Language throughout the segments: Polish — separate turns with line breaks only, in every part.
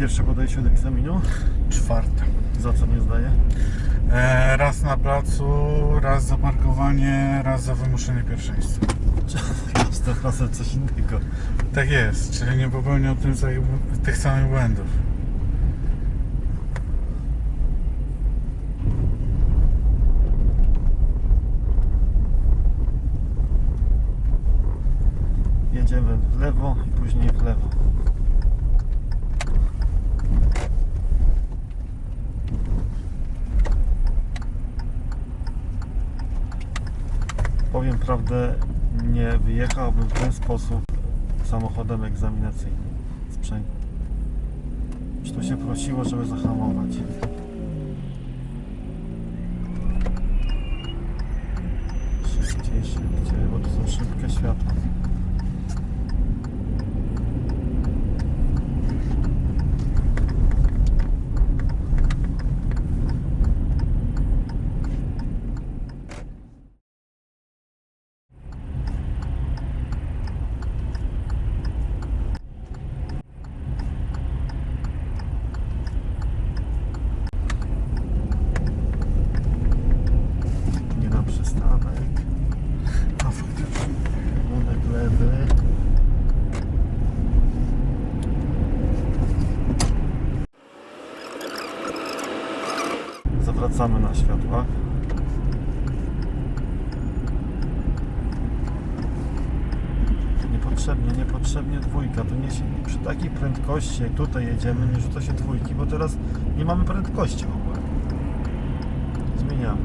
Pierwsze podejście do egzaminu.
Czwarte.
Za co nie zdaje?
E, raz na placu, raz za parkowanie, raz za wymuszenie pierwszeństwa.
Jasne, razem coś innego.
Tak jest, czyli nie popełniał tym, tych samych błędów.
Jedziemy w lewo i później w lewo. Powiem prawdę, nie wyjechałbym w ten sposób samochodem egzaminacyjnym. Sprzęt. Czy to się prosiło, żeby zahamować? Szybciej, szybciej, bo to są szybkie światła. Nie na przystanek.
A faktycznie.
Kierunek lewy. Zawracamy na światłach. Niepotrzebnie, niepotrzebnie dwójka. Tu nie się, przy takiej prędkości, jak tutaj jedziemy, nie rzuca się dwójki, bo teraz nie mamy prędkości w ogóle. Zmieniamy.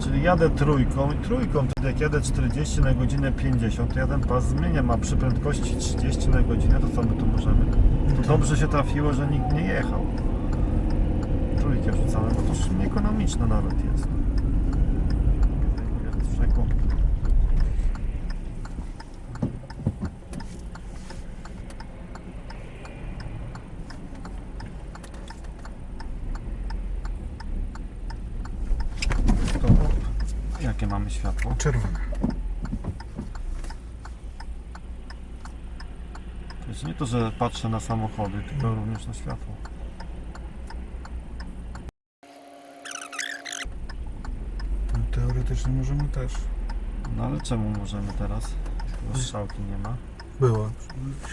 Czyli jadę trójką i trójką, czyli jak jadę 40 na godzinę 50, to ja ten pas zmieniam, a przy prędkości 30 na godzinę, to co my tu możemy? To dobrze się trafiło, że nikt nie jechał. Trójkę wrzucamy, bo to nieekonomiczne nawet jest. Z brzegu. To, jakie mamy światło?
Czerwone.
To jest nie to, że patrzę na samochody, tylko również na światło.
No, Teoretycznie możemy też.
No ale czemu możemy teraz? Bo strzałki nie ma.
Była.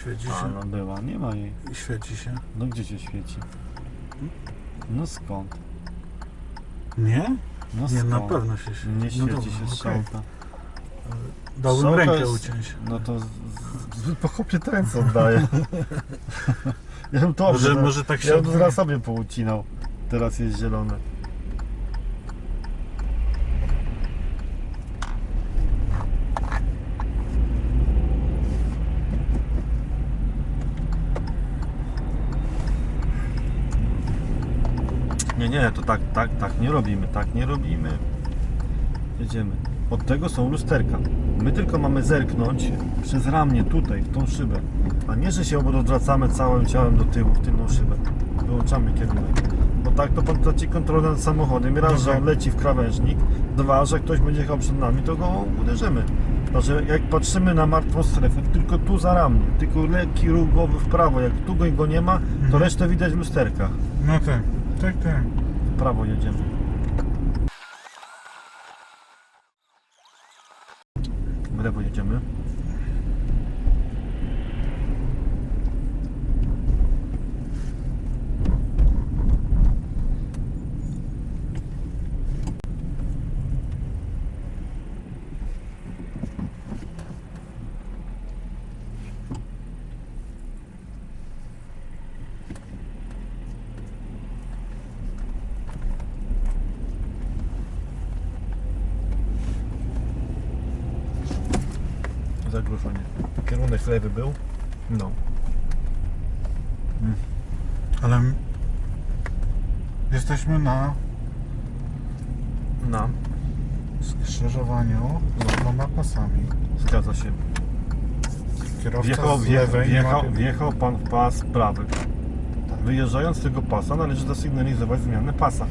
Świeci
A
się.
no była, nie ma jej.
Świeci się.
No gdzie się świeci? No skąd?
Nie?
No
Nie,
skąd?
na pewno się świeci.
Nie
No
świeci
dobra,
się
okej.
strzałka.
Dałbym
Strzałka
rękę
jest-
uciąć.
No to z- pochopnie te ręce oddaję. ja bym to
Może, może tak się
Ja bym zaraz sobie poucinał. Teraz jest zielone. Nie, to tak, tak, tak nie robimy, tak nie robimy. Jedziemy. Od tego są lusterka. My tylko mamy zerknąć przez ramię tutaj, w tą szybę. A nie, że się odwracamy całym ciałem do tyłu, w tylną szybę. Wyłączamy kierunek. Bo tak to pan traci kontrolę nad samochodem. Raz, że on leci w krawężnik. Dwa, że ktoś będzie jechał przed nami, to go uderzymy. Także jak patrzymy na martwą strefę, tylko tu za ramię, tylko lekki ruch głowy w prawo. Jak tu go- go nie ma, to
Mhm.
resztę widać w lusterkach.
No tak, tak, tak.
Prawo jedziemy. W lewo jedziemy. Zagrożenie. Kierunek lewy był? No.
Ale m- jesteśmy na
Na.
skrzyżowaniu z dwoma pasami.
Zgadza się.
Kierowca
Wjechał,
z
wjechał,
lewej
wjechał,
ma-
wjechał pan w pas prawy. Wyjeżdżając z tego pasa należy zasygnalizować zmianę pasa.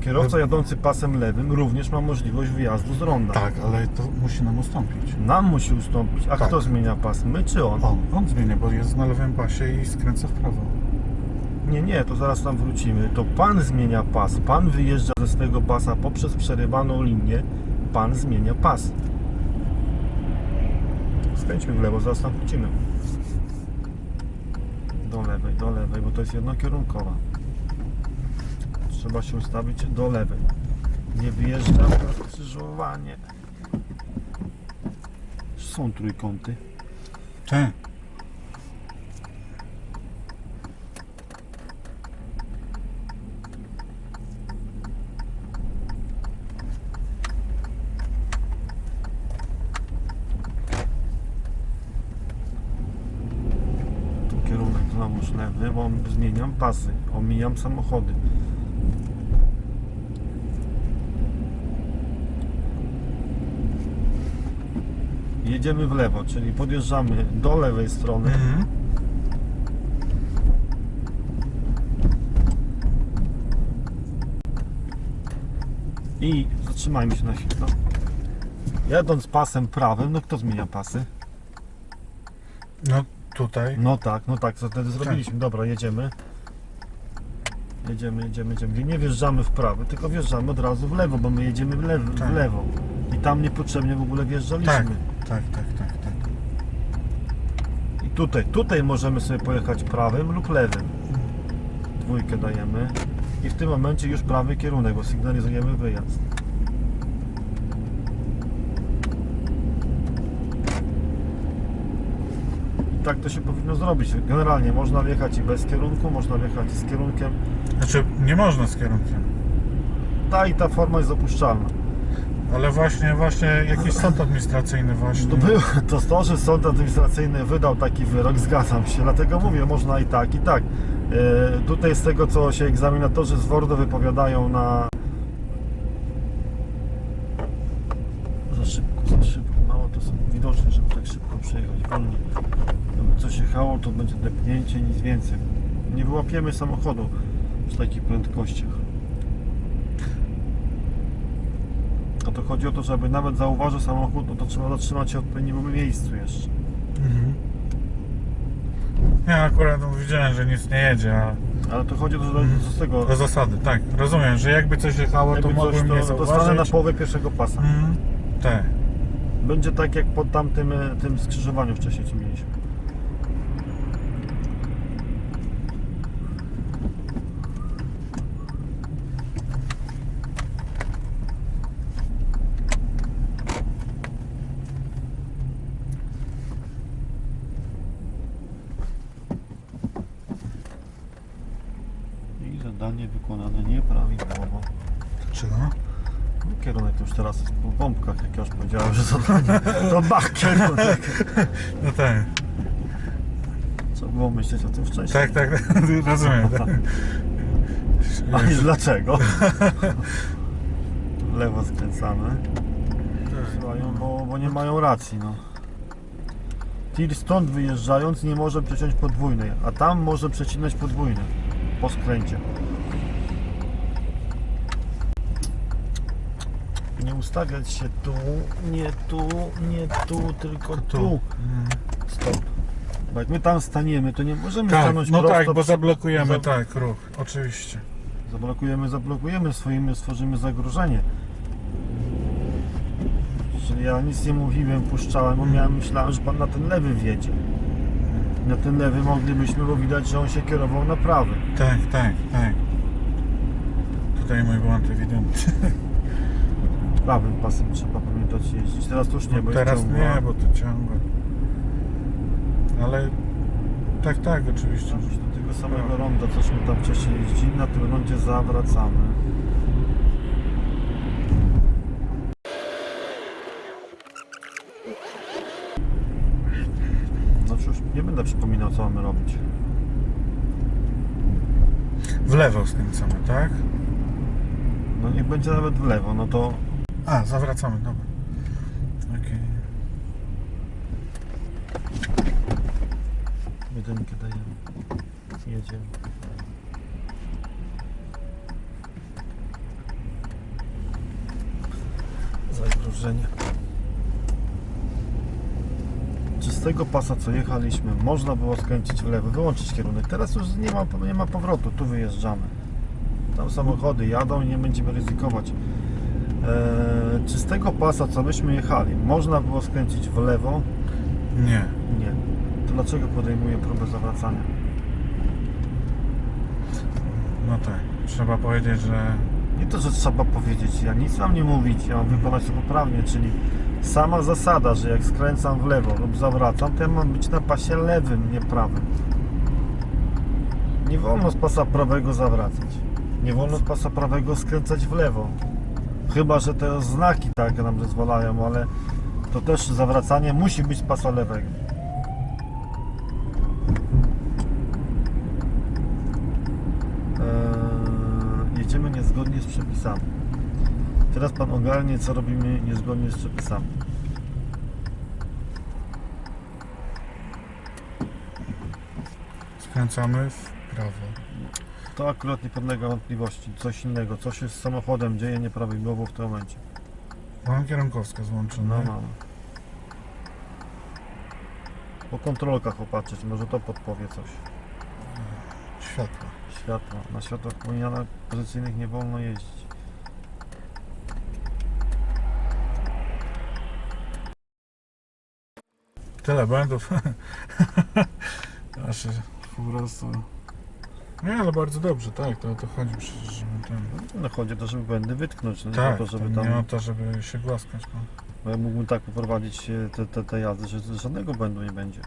Kierowca jadący pasem lewym również ma możliwość wyjazdu z ronda.
Tak, ale to musi nam ustąpić.
Nam musi ustąpić. A
Tak.
kto zmienia pas? My czy on?
On, on zmienia, bo jest na lewym pasie i skręca w prawo.
Nie, nie, to zaraz tam wrócimy. To pan zmienia pas. Pan wyjeżdża ze swojego pasa poprzez przerywaną linię. Pan zmienia pas. Skręćmy w lewo, zaraz tam wrócimy. Do lewej, do lewej, bo to jest jednokierunkowa. Trzeba się ustawić do lewej. Nie wyjeżdżam na skrzyżowanie. Są trójkąty. Tu kierunek znowuż lewy, bo zmieniam pasy, omijam samochody. Jedziemy w lewo, czyli podjeżdżamy do lewej strony.
Mhm.
I zatrzymajmy się na chwilę. Jadąc pasem prawym, no kto zmienia pasy?
No tutaj.
No tak, no tak, co wtedy zrobiliśmy. Dobra, jedziemy. Jedziemy, jedziemy, jedziemy. Nie wjeżdżamy w prawo, tylko wjeżdżamy od razu w lewo, bo my jedziemy w lewo.
Tak.
W lewo. I tam niepotrzebnie w ogóle wjeżdżaliśmy.
Tak, tak, tak, tak, tak.
I tutaj, tutaj możemy sobie pojechać prawym lub lewym. Dwójkę dajemy. I w tym momencie już prawy kierunek, bo sygnalizujemy wyjazd. I tak to się powinno zrobić. Generalnie można wjechać i bez kierunku, można wjechać z kierunkiem.
Znaczy, nie można z kierunkiem.
Ta i ta forma jest dopuszczalna.
Ale właśnie, właśnie jakiś sąd administracyjny właśnie.
To, było, to to, że sąd administracyjny wydał taki wyrok, zgadzam się, dlatego mówię, można i tak, i tak. E, tutaj z tego, co się egzaminatorzy z WORDu wypowiadają na... Za szybko, za szybko, mało to są widoczne, żeby tak szybko przejechać, wolniej. Jakby coś jechało, to będzie depnięcie, nic więcej. Nie wyłapiemy samochodu przy takich prędkościach. A to chodzi o to, żeby nawet zauważył samochód, no to trzeba zatrzymać się w odpowiednim miejscu jeszcze.
Mhm. Ja akurat widziałem, że nic nie jedzie, a
Ale to chodzi o to, że
Mhm.
z tego...
do zasady, tak. Rozumiem, że jakby coś jechało, to
jakby
mogłem nie
to dostanę
zauważyć.
na połowę pierwszego pasa.
Mhm. Tak.
Będzie tak jak pod tamtym e, tym skrzyżowaniu wcześniej co mieliśmy. I zadanie wykonane nieprawidłowo.
Czego?
No, Kierunek to już teraz jest po pompkach, jak ja już powiedziałem, że zadanie to bach kierunek.
No tak.
Trzeba było myśleć o tym wcześniej.
Tak, tak, rozumiem. Tak.
A i dlaczego? Lewo skręcamy. Słuchają, bo, bo nie mają racji, no. Tir stąd wyjeżdżając nie może przeciąć podwójnej, a tam może przecinać podwójne po skręcie. Nie ustawiać się tu, nie tu, nie tu, tylko tu.
Tu.
Stop. Bo jak my tam staniemy, to nie możemy
Tak,
stanąć
no
prosto
tak, bo zablokujemy,
za-
tak, ruch, oczywiście.
Zablokujemy, zablokujemy swoim, stworzymy zagrożenie. Czyli ja nic nie mówiłem, puszczałem, bo miałem, myślałem, że pan na ten lewy wjedzie. Na ten lewy moglibyśmy, bo widać, że on się kierował na prawy.
Tak, tak, tak. Tutaj mój błąd ewidentny.
Pasem trzeba pamiętać jeździć. Teraz to już nie, bo
No Teraz
jest ciągła.
nie, bo to ciągle. Ale tak, tak, oczywiście.
Już do tego samego ronda, cośmy tam wcześniej jeździli, na tym rondzie zawracamy. Znaczy już nie będę przypominał, co mamy robić.
W lewo skręcamy, tak?
No niech będzie nawet w lewo, no to
a, zawracamy, dobra. Okay.
Jedynkę dajemy. Jedziemy. Zagrożenie. Czy z tego pasa, co jechaliśmy, można było skręcić w lewo, wyłączyć kierunek? Teraz już nie ma, nie ma powrotu, tu wyjeżdżamy. Tam samochody jadą i nie będziemy ryzykować. Eee, czy z tego pasa, co myśmy jechali, można było skręcić w lewo?
Nie.
Nie. To dlaczego podejmuję próbę zawracania?
No tak. Trzeba powiedzieć, że
Nie to, że trzeba powiedzieć, ja nic mam nie mówić, ja mam wykonać to poprawnie, czyli sama zasada, że jak skręcam w lewo lub zawracam, to ja mam być na pasie lewym, nie prawym. Nie wolno z pasa prawego zawracać. Nie wolno z pasa prawego skręcać w lewo. Chyba, że te znaki tak nam zezwalają, ale to też zawracanie musi być z pasa lewego. Eee, jedziemy niezgodnie z przepisami. Teraz pan ogarnie, co robimy niezgodnie z przepisami.
skręcamy w prawo.
To akurat nie podlega wątpliwości. Coś innego, co się z samochodem dzieje nieprawidłowo w tym momencie.
Mam kierunkowskaz włączony.
No mamy. Po kontrolkach popatrzeć, może to podpowie coś.
Światła.
Światła. Na światłach pominianych pozycyjnych nie wolno jeździć.
Tyle błędów. Aż po prostu... Nie, ale bardzo dobrze, tak, to o to chodzi przecież, żeby ten...
No chodzi o to, żeby błędy wytknąć, no nie
Tak,
o to, żeby tam...
nie o to, żeby się głaskać. No.
Bo ja mógłbym tak poprowadzić e, te, te, te jazdy, że żadnego błędu nie będzie.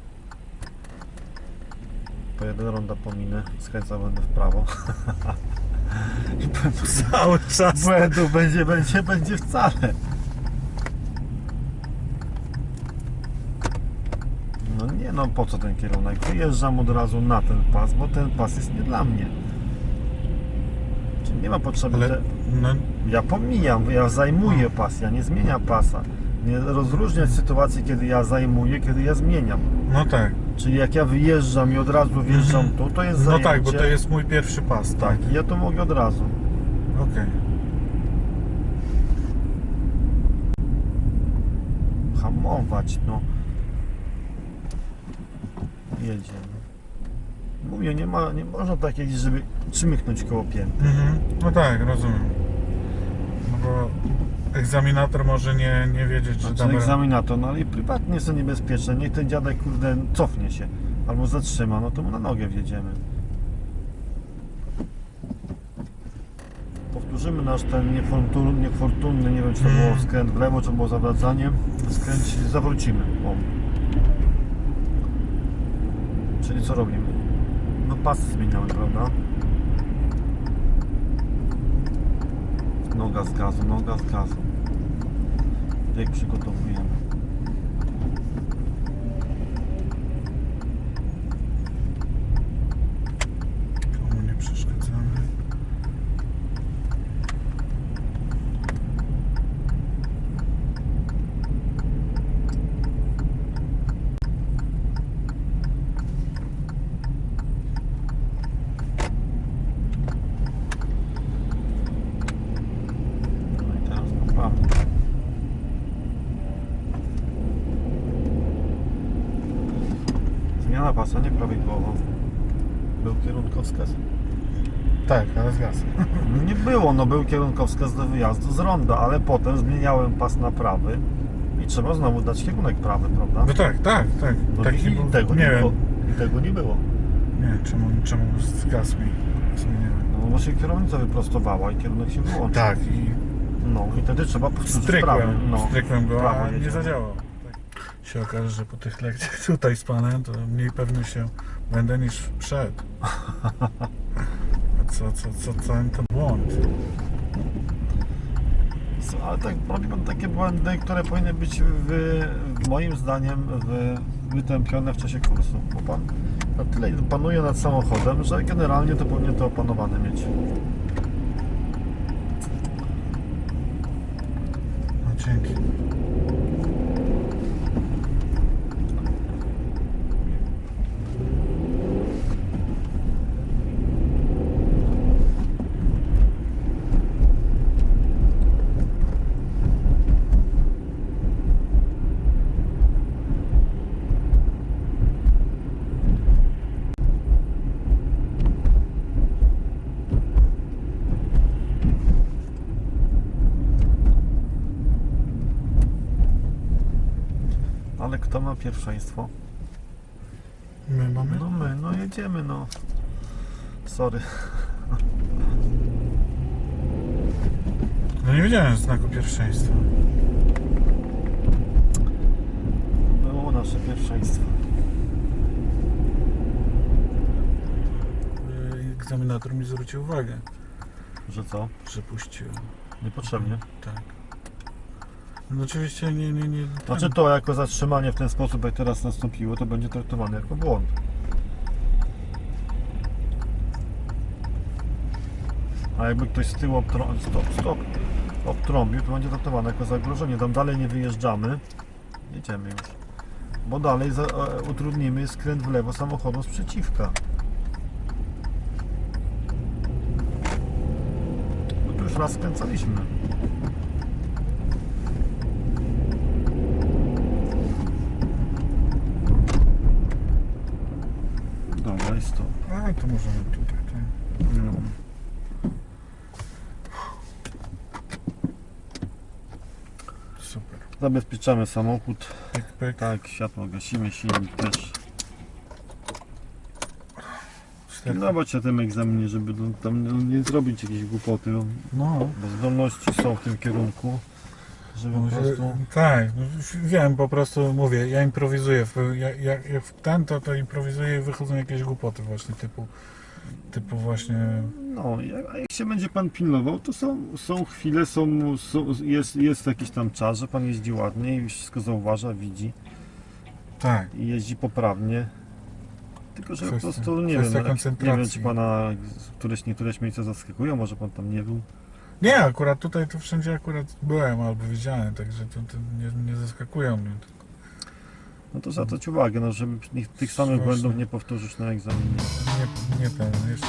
Pojedę ronda pominę, skręcam będę w prawo. I błędu
Cały czas.
Błędu będzie, będzie, będzie wcale. No no, po co ten kierunek? Wyjeżdżam od razu na ten pas, bo ten pas jest nie dla mnie. Czyli nie ma potrzeby.
Ale
Te...
no,
Ja pomijam, ja zajmuję pas, ja nie zmieniam pasa. Nie rozróżniać sytuacji, kiedy ja zajmuję, kiedy ja zmieniam.
no tak.
Czyli jak ja wyjeżdżam i od razu wjeżdżam tu, to jest
No
zajęcie.
tak, bo to jest mój pierwszy pas, tak.
Tak, i ja to mogę od razu.
Okej.
hamować, no. Jedziemy. Mówię, nie, ma, nie można tak jeździć, żeby przymyknąć koło pięty.
Mhm. No tak, rozumiem. No bo egzaminator może nie, nie wiedzieć, że
Znaczy
tam...
egzaminator, no ale i prywatnie jest to niebezpieczne. Niech ten dziadek, kurde, cofnie się. Albo zatrzyma, no to mu na nogę wjedziemy. Powtórzymy nasz ten niefortunny, niefortunny nie wiem czy to było
Mm.
skręt w lewo, czy było zawracanie. Skręć, zawrócimy. O. Czyli co robimy? No pasy zmieniamy, prawda? Noga z gazu, noga z gazu. Jak przygotowujemy.
Komu nie przeszkadzamy.
No i teraz poprawnie. Zmiana pasa nieprawidłowa. Był kierunkowskaz?
Tak, ale zgasł.
Nie było, no był kierunkowskaz do wyjazdu z ronda, ale potem zmieniałem pas na prawy i trzeba znowu dać kierunek prawy, prawda?
No tak, tak, tak.
No
Taki
i tego
nie
nie było. I tego nie było.
Nie, czemu, czemu zgasł mi.
No bo się kierownica wyprostowała i kierunek się wyłączył.
Tak, i
No i wtedy trzeba powtórzyć prawy. No.
strykłem go,
Prawo
a nie
jedziemy.
Się okaże, że po tych lekcjach tutaj z panem, to mniej pewny się będę niż przed. Co, co, co, co to błąd?
Ale tak robią takie błędy, które powinny być wy, moim zdaniem wy, wytępione w czasie kursu. Bo pan na tyle panuje nad samochodem, że generalnie to powinien to opanowane mieć.
No dzięki.
Kto ma pierwszeństwo?
My mamy?
No my, no jedziemy, no. Sorry.
No nie wiedziałem znaku pierwszeństwa.
Było nasze pierwszeństwo.
Yy, Egzaminator mi zwrócił uwagę,
Że co?
że puściłem.
Niepotrzebnie.
Tak. No oczywiście nie, nie, nie.
Znaczy to jako zatrzymanie w ten sposób, jak teraz nastąpiło, to będzie traktowane jako błąd. A jakby ktoś z tyłu obtrą- stop, stop, obtrąbił, to będzie traktowane jako zagrożenie. Tam dalej nie wyjeżdżamy. Jedziemy już. Bo dalej za, e, utrudnimy skręt w lewo samochodom sprzeciwka. Bo tu już raz skręcaliśmy. Dobra, jest to.
Możemy tutaj. Tak.
No.
Super.
Zabezpieczamy samochód.
Pyk, pyk.
Tak, światło gasimy, silnik też. Pilnować się tym egzaminie, żeby tam nie zrobić jakiejś głupoty, No. bo zdolności są w tym kierunku, żeby po prostu...
tak, no, wiem, po prostu mówię, ja improwizuję. Jak, jak w ten, to, to improwizuję i wychodzą jakieś głupoty właśnie typu, typu właśnie,
No, jak- a jak się będzie Pan pilnował, to są, są chwile, są, są, jest, jest jakiś tam czas, że Pan jeździ ładnie i wszystko zauważa, widzi
tak,
i jeździ poprawnie. Tylko, że po prostu nie wiem, no, nie wiem, czy Pana któreś, niektóreś miejsca zaskakują, może Pan tam nie był.
Nie, akurat tutaj to wszędzie akurat byłem albo widziałem, także to, to nie, nie zaskakują mnie.
No to zwracać uwagę, no, żeby niech tych samych
Właśnie.
błędów nie powtórzyć na egzaminie.
Nie, nie ten, jeszcze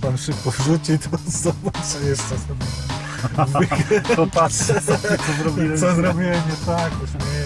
pan szybko wrzuci, to zobaczę jeszcze sobie.
To patrzę, co zrobiłem.
Co zrobiłem nie tak, uśmieję się.